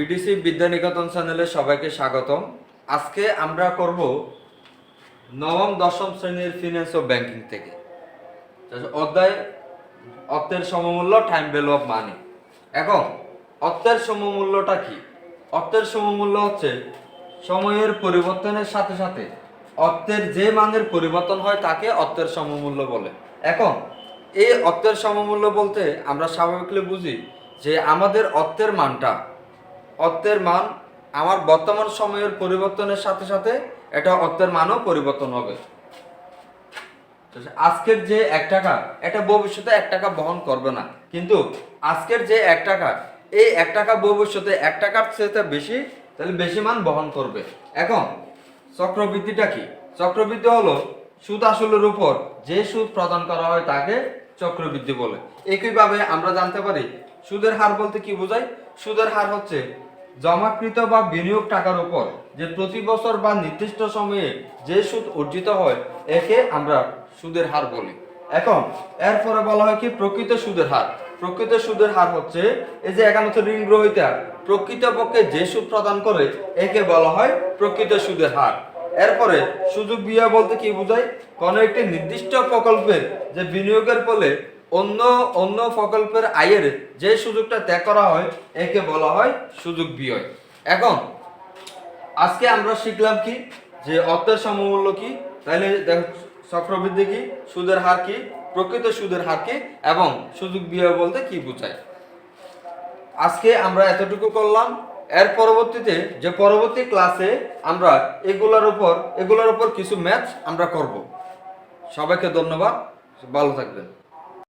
BDC Vidyaniketan চ্যানেলে সবাইকে স্বাগতম। আজকে আমরা করব নবম, দশম শ্রেণির ফিনান্স ও ব্যাংকিং থেকে। অধ্যায়, অর্থের সমমূল্য টাইম ভ্যালু অফ মানি এখন, অর্থের সমমূল্যটা কি? অর্থের সমমূল্য হচ্ছে সময়ের পরিবর্তনের সাথে সাথে অর্থের যে মানের পরিবর্তন হয় তাকে অর্থের সমমূল্য বলে। এখন, এই অর্থের সমমূল্য বলতে আমরা স্বাভাবিকলি বুঝি যে আমাদের অর্থের মানটা অর্থের মান আমার বর্তমান সময়ের পরিবর্তনের সাথে সাথে এটা অর্থের মানও পরিবর্তন হবে। আজকের যে এক টাকা, এটা ভবিষ্যতে এক টাকা বহন করবে না। কিন্তু আজকের যে এক টাকা, এই এক টাকা ভবিষ্যতে এক টাকার চেয়ে বেশি, তাহলে বেশি মান বহন করবে। এখন, চক্রবৃদ্ধিটা কি? চক্রবৃদ্ধি হলো সুদ আসলের উপর যে সুদ প্রদান করা হয় তাকে চক্রবৃদ্ধি বলে। একইভাবে আমরা জানতে পারি, সুদের হার বলতে কি বোঝায়? সুদের হার হচ্ছে জমাকৃত বা বিনিয়োগ টাকার উপর যে প্রতি বছর বা নির্দিষ্ট সময়ে যে সুদ অর্জিত হয়, একে আমরা সুদের হার বলি। এখন, এরপরে বলা হয় কি? প্রকৃত সুদের হার। প্রকৃত সুদের হার হচ্ছে এই যে একান্ত ঋণ গ্রহিতা। প্রকৃতপক্ষে যে সুদ প্রদান করে, একে বলা হয় প্রকৃত সুদের হার। এরপরে সুযোগ বিয়া বলতে কি বোঝায়? কোনো একটি নির্দিষ্ট প্রকল্পের যে বিনিয়োগের ফলে অন্য অন্য প্রকল্পের আয়ের যে সুযোগটা ত্যাগ করা হয়, একে বলা হয় সুযোগ বিয় এখন, আজকে আমরা শিখলাম কি? যে অর্থের সমমূল্য কি? তাহলে দেখো, চক্রবৃদ্ধি কি? সুদের হার কি? প্রকৃত সুদের হার কি? এবং সুযোগ বিয় বলতে কি বোঝায়? আজকে আমরা এতটুকু করলাম। এর পরবর্তীতে, যে পরবর্তী ক্লাসে আমরা এগুলোর উপর এগুলোর উপর কিছু ম্যাথ আমরা করব। সবাইকে ধন্যবাদ। ভালো থাকবেন।